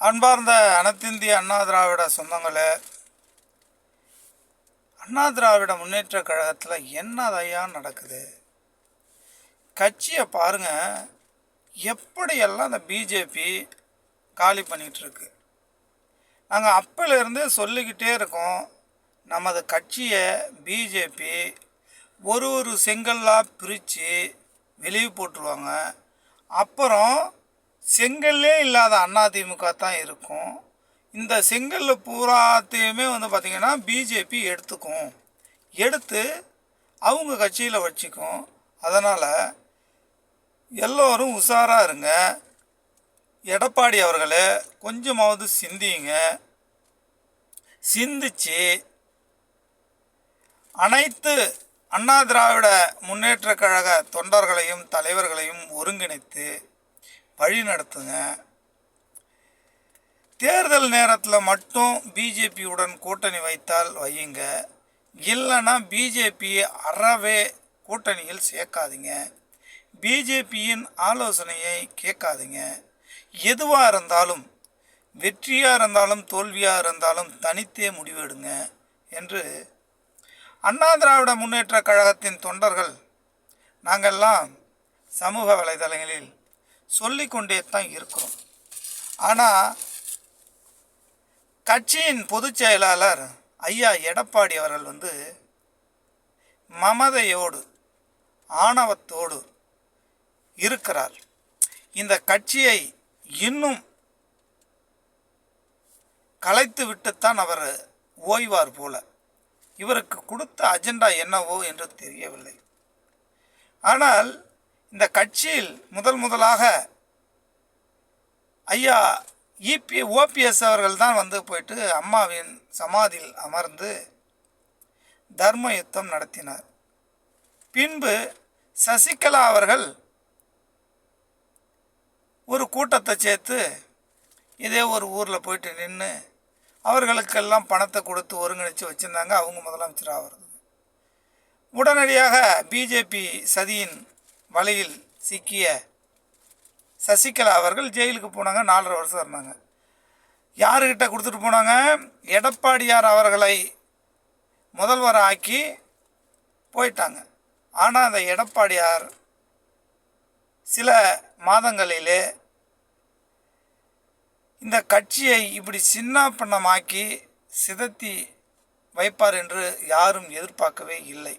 அன்பார்ந்த அனைத்திந்திய அண்ணா திராவிட சொந்தங்களே அண்ணா திராவிட முன்னேற்ற கழகத்தில் என்னதையா நடக்குது? கட்சியை பாருங்க எப்படியெல்லாம் அந்த பிஜேபி காலி பண்ணிகிட்ருக்கு நாங்கள் அப்போலேருந்தே சொல்லிக்கிட்டே இருக்கோம் நமது கட்சியை பிஜேபி ஒரு ஒரு செங்கல்லாக பிரித்து வெளியே போட்டுருவாங்க. அப்புறம் செங்கல்லே இல்லாத அதிமுக தான் இருக்கும். இந்த செங்கல் பூராத்தையுமே வந்து பார்த்திங்கன்னா பிஜேபி எடுத்துக்கும். எடுத்து அவங்க கட்சியில் வச்சுக்கும். அதனால் எல்லோரும் உஷாராக இருங்க. எடப்பாடி அவர்களே கொஞ்சமாவது சிந்தியுங்க சிந்திச்சு அனைத்து அண்ணா திராவிட முன்னேற்ற கழக தொண்டர்களையும் தலைவர்களையும் ஒருங்கிணைத்து வழி நடத்துங்க. தேர்தல் நேரத்தில் மட்டும் பிஜேபியுடன் கூட்டணி வைத்தால் வையுங்க. இல்லைன்னா பிஜேபியை அறவே கூட்டணியில் சேர்க்காதீங்க. பிஜேபியின் ஆலோசனையை கேட்காதீங்க. எதுவாக இருந்தாலும் வெற்றியாக இருந்தாலும் தோல்வியாக இருந்தாலும் தனித்தே முடிவெடுங்க என்று அண்ணா திராவிட முன்னேற்ற கழகத்தின் தொண்டர்கள் நாங்கள்லாம் சமூக வலைதளங்களில் சொல்லிக்கொண்டே தான் இருக்கிறோம். ஆனால் கட்சியின் பொதுச் செயலாளர் ஐயா எடப்பாடி அவர்கள் வந்து மமதையோடு ஆணவத்தோடு இருக்கிறார். இந்த கட்சியை இன்னும் கலைத்து விட்டுத்தான் அவர் ஓய்வார் போல. இவருக்கு கொடுத்த அஜெண்டா என்னவோ என்று தெரியவில்லை. ஆனால் இந்த கட்சியில் முதல் முதலாக ஐயா இபி ஓபிஎஸ் அவர்கள் தான் வந்து போயிட்டு அம்மாவின் சமாதியில் அமர்ந்து தர்ம யுத்தம் நடத்தினார். பின்பு சசிகலா அவர்கள் ஒரு கூட்டத்தை சேர்த்து இதே ஒரு ஊரில் போயிட்டு நின்று அவர்களுக்கெல்லாம் பணத்தை கொடுத்து ஒருங்கிணைச்சு வச்சுருந்தாங்க. அவங்க முதலமைச்சர் வருது. உடனடியாக பிஜேபி சதியின் வலையில் சிக்கிய சசிகலா அவர்கள் ஜெயிலுக்கு போனாங்க நாலரை வருஷம் இருந்தாங்க. யாருக்கிட்ட கொடுத்துட்டு போனாங்க? எடப்பாடியார் அவர்களை முதல்வர் ஆக்கி போயிட்டாங்க. ஆனால் அந்த எடப்பாடியார் சில மாதங்களிலே இந்த கட்சியை இப்படி சின்னாப்பண்ணமாக்கி சிதத்தி வைப்பார் என்று யாரும் எதிர்பார்க்கவே இல்லை.